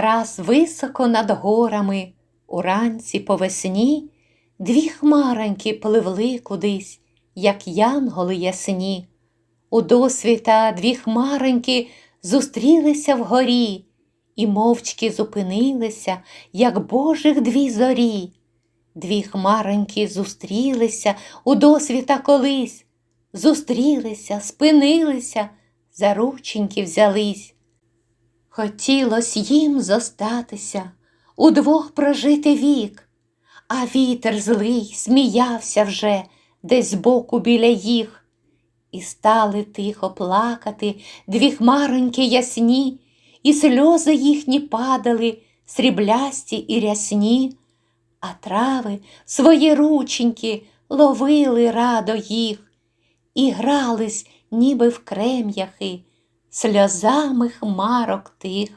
Раз високо над горами, уранці по весні, дві хмараньки пливли кудись, як янголи ясні. У досвіта дві хмараньки зустрілися вгорі і мовчки зупинилися, як Божих дві зорі. Дві хмароньки зустрілися у досвіта колись, зустрілися, спинилися, за рученьки взялись. Хотілось їм зостатися, удвох прожити вік, а вітер злий сміявся вже десь збоку біля їх, і стали тихо плакати дві хмароньки ясні, і сльози їхні падали, сріблясті і рясні, а трави свої рученьки ловили радо їх. І грались, ніби в крем'яхи, сльозами хмарок тих.